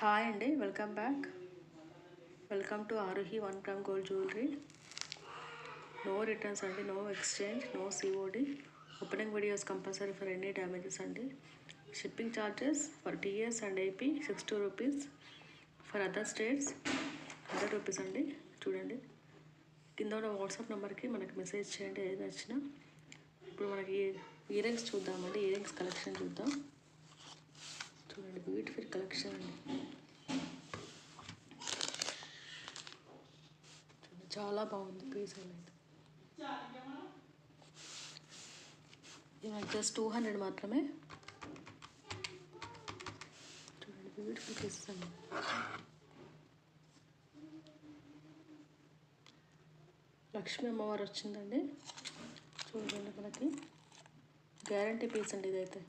Hi అండి welcome back. Welcome to Aaruhi one gram gold jewellery. No returns అండి no exchange no COD opening videos compulsory for any damages అండి. Shipping charges for TS and AP sixty rupees. For other states hundred rupees అండి. చూడండి. కింద ఉన్న WhatsApp నెంబర్కి మనకి message చేయండి ఏది నచ్చినా. ఇప్పుడు మనకి ఇయర్ రింగ్స్ చూద్దామండి ఇయర్ రింగ్స్ కలెక్షన్ చూద్దాం. చూడండి బ్యూటిఫుల్ కలెక్షన్ అండి. చూడండి, చాలా బాగుంది పీస్ అనేది ఇవి జస్ట్ టూ హండ్రెడ్ మాత్రమే. చూడండి బ్యూటిఫుల్ పీసెస్ అండి. లక్ష్మీ అమ్మవారు వచ్చిందండి. చూడండి మనకి. గ్యారంటీ పీస్ అండి ఇదైతే.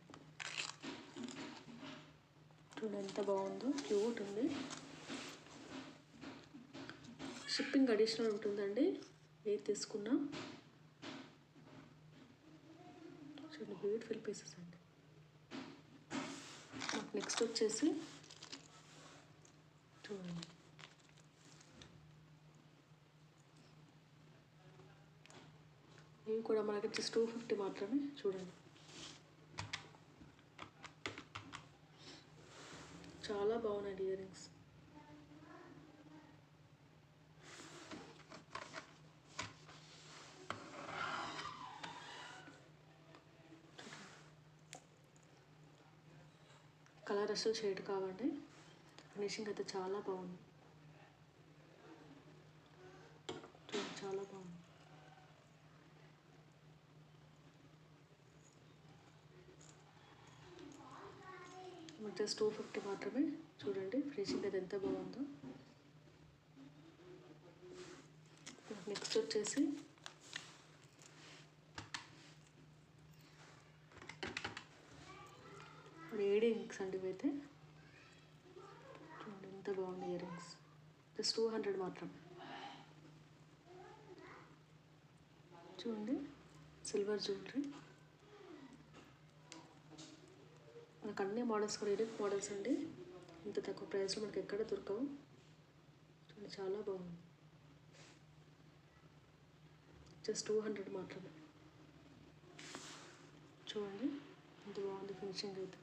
చూడండి ఎంత బాగుందో క్యూట్ ఉంది. షిప్పింగ్ అడిషనల్ ఉంటుందండి. ఏది తీసుకున్నా. చూడండి బ్యూటిఫుల్ పీసెస్ అండి. నెక్స్ట్ వచ్చేసి చూడండి. ఇవి కూడా మనకి జస్ట్ టూ ఫిఫ్టీ మాత్రమే చూడండి. చాలా బాగున్నాయి ఇయర్ రింగ్స్. కలర్ అసలు షేడ్ కావండి. ఫినిషింగ్ అయితే చాలా బాగుంది. చాలా బాగుంది. జస్ట్ టూ ఫిఫ్టీ మాత్రమే చూడండి. ఫినిషింగ్ అది ఎంత బాగుందో. నెక్స్ట్ వచ్చేసి ఇయర్ ఇంక్స్ అండి ఇవైతే. చూడండి ఎంత బాగుంది earrings just two hundred మాత్రం చూడండి. సిల్వర్ జ్యువెలరీ మనకు అన్ని మోడల్స్ కూడా యూనిక్ మోడల్స్ అండి. ఇంత తక్కువ ప్రైస్లో మనకి ఎక్కడ దొరకవు. చూడండి చాలా బాగుంది. జస్ట్ టూ హండ్రెడ్ మాత్రమే. చూడండి ఎంత బాగుంది ఫినిషింగ్ అయితే.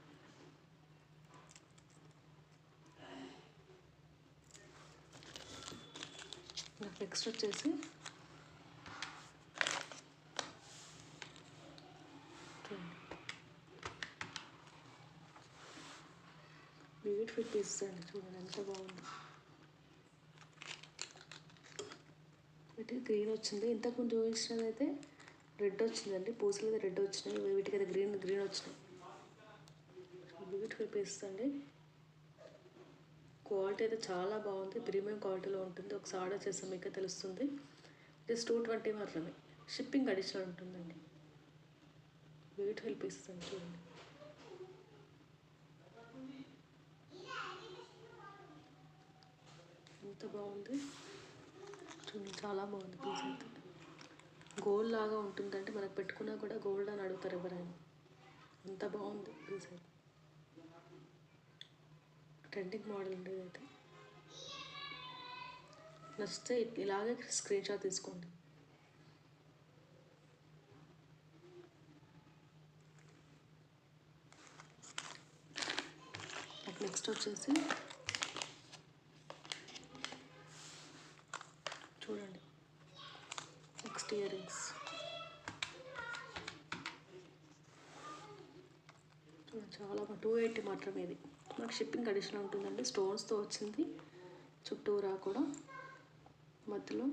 నాకు నెక్స్ట్ వచ్చేసి చూడండి బ్యూటిఫుల్ పీసెస్ అండి చూడండి ఎంత బాగుంది వీటికి గ్రీన్ వచ్చింది ఇంతకుముందు ముందు చూపించినదైతే రెడ్ వచ్చిందండి పూసలు అయితే రెడ్ వచ్చినాయి వీటికి అయితే గ్రీన్ గ్రీన్ వచ్చినాయి బ్యూటిఫుల్ పీసెస్ అండి క్వాలిటీ అయితే చాలా బాగుంది ప్రీమియం క్వాలిటీలో ఉంటుంది ఒకసారి ఆర్డర్ చేస్తే మీకే తెలుస్తుంది జస్ట్ టూ ట్వంటీ మాత్రమే షిప్పింగ్ అడిషనల్ ఉంటుందండి బ్యూటిఫుల్ పీసెస్ అండి చూడండి ఎంత బాగుంది. చూడండి చాలా బాగుంది పీస్ అయితే గోల్డ్ లాగా ఉంటుందంటే మనకు పెట్టుకున్నా కూడా గోల్డ్ అని అడుగుతారు ఎవరైనా. అంత బాగుంది పీస్ అయితే ట్రెండింగ్ మోడల్ అండి అయితే నచ్చితే ఇలాగే స్క్రీన్ షాట్ తీసుకోండి. నెక్స్ట్ వచ్చేసి చూడండి. నెక్స్ట్ ఇయర్ రింగ్స్ చాలా టూ ఎయిటీ మాత్రమే ఇది. మనకు షిప్పింగ్ అడిషనల్ ఉంటుందండి. స్టోన్స్తో వచ్చింది. చుట్టూరా కూడా. మధ్యలో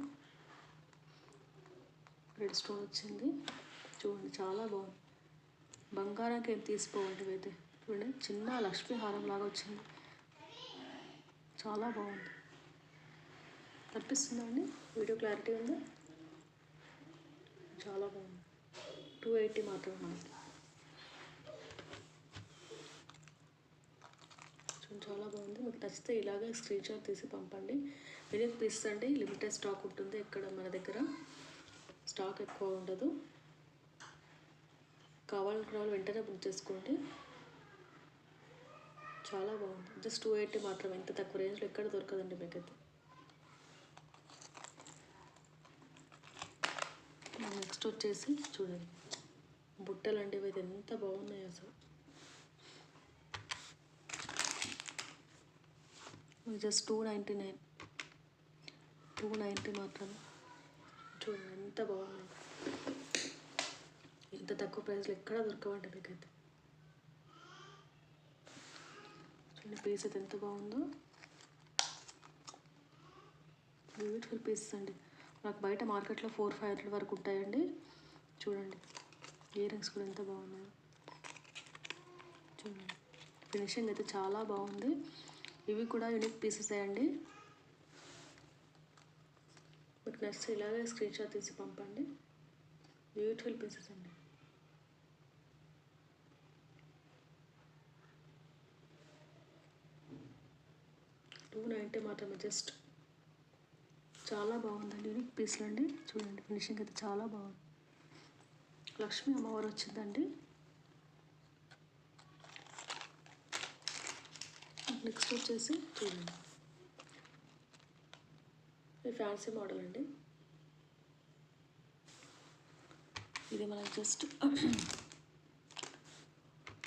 రెడ్ స్టోన్ వచ్చింది. చూడండి చాలా బాగుంది. బంగారానికి ఏం తీసుకోవాలి అయితే? చూడండి చిన్న లక్ష్మీహారం లాగా వచ్చింది. చాలా బాగుంది. కనిపిస్తుందా అండి వీడియో క్లారిటీ ఉందా? చాలా బాగుంది. టూ ఎయిటీ మాత్రమే మనకి చాలా బాగుంది. మీకు నచ్చితే ఇలాగే స్క్రీన్ షాట్ తీసి పంపండి. యూనిక్ పీస్ అండి. లిమిటెడ్ స్టాక్ ఉంటుంది ఇక్కడ మన దగ్గర. స్టాక్ ఎక్కువ ఉండదు. కావాలనుకున్న వాళ్ళు వెంటనే బుక్ చేసుకోండి. చాలా బాగుంది. జస్ట్ టూ ఎయిటీ మాత్రమే. ఇంత తక్కువ రేంజ్లో ఎక్కడ దొరకదండి మీకైతే. నెక్స్ట్ వచ్చేసి చూడండి. బుట్టలు అండి ఇవి ఎంత బాగున్నాయి అసలు. Just two ninety nine two ninety మాత్రమే చూడండి ఎంత బాగున్నాయి. ఇంత తక్కువ ప్రైస్లో ఎక్కడ దొరకవండి మీకైతే. చూడండి పీస్ అయితే ఎంత బాగుందో. బ్యూటిఫుల్ పీసెస్ అండి. నాకు బయట మార్కెట్లో ఫోర్ ఫైవ్ హండ్రెడ్ వరకు ఉంటాయండి. చూడండి ఇయర్ రింగ్స్ కూడా ఎంత బాగున్నాయి. చూడండి ఫినిషింగ్ అయితే చాలా బాగుంది. ఇవి కూడా యూనిక్ పీసెస్ అండి. మీకు నచ్చితే ఇలాగే స్క్రీన్ షాట్ తీసి పంపండి. బ్యూటిఫుల్ పీసెస్ అండి. టూ నైంటీ మాత్రమే జస్ట్ చాలా బాగుందండి. యూనిక్ పీస్లు అండి. చూడండి ఫినిషింగ్ అయితే చాలా బాగుంది. లక్ష్మీ అమ్మవారు వచ్చిందండి. నెక్స్ట్ వచ్చేసి చూడండి. ఇది ఫ్యాన్సీ మోడల్ అండి. ఇది మనకి జస్ట్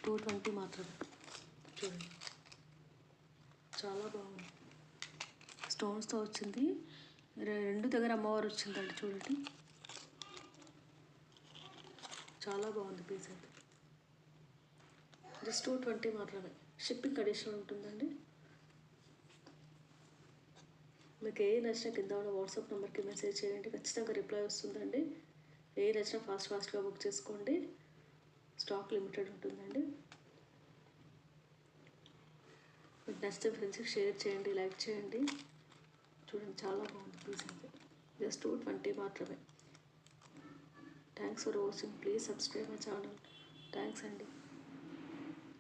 టూ ట్వంటీ మాత్రమే. చూడండి. చాలా బాగుంది. స్టోన్స్తో వచ్చింది. రెండు దగ్గర అమ్మవారు వచ్చిందండి చూడండి. చాలా బాగుంది పీస్ అయితే. జస్ట్ టూ ట్వంటీ మాత్రమే. షిప్పింగ్ అడిషనల్ ఉంటుందండి. మీకు ఏ నచ్చినా కింద ఉన్న వాట్సాప్ నెంబర్కి మెసేజ్ చేయండి. ఖచ్చితంగా రిప్లై వస్తుందండి. ఏ నచ్చినా ఫాస్ట్ ఫాస్ట్గా బుక్ చేసుకోండి. స్టాక్ లిమిటెడ్ ఉంటుందండి. మీకు నచ్చితే ఫ్రెండ్స్కి షేర్ చేయండి లైక్ చేయండి. చూడండి చాలా బాగుంది పీస్ అయితే జస్ట్ టూ ట్వంటీ మాత్రమే. Thanks for watching please subscribe my channel thanks అండి.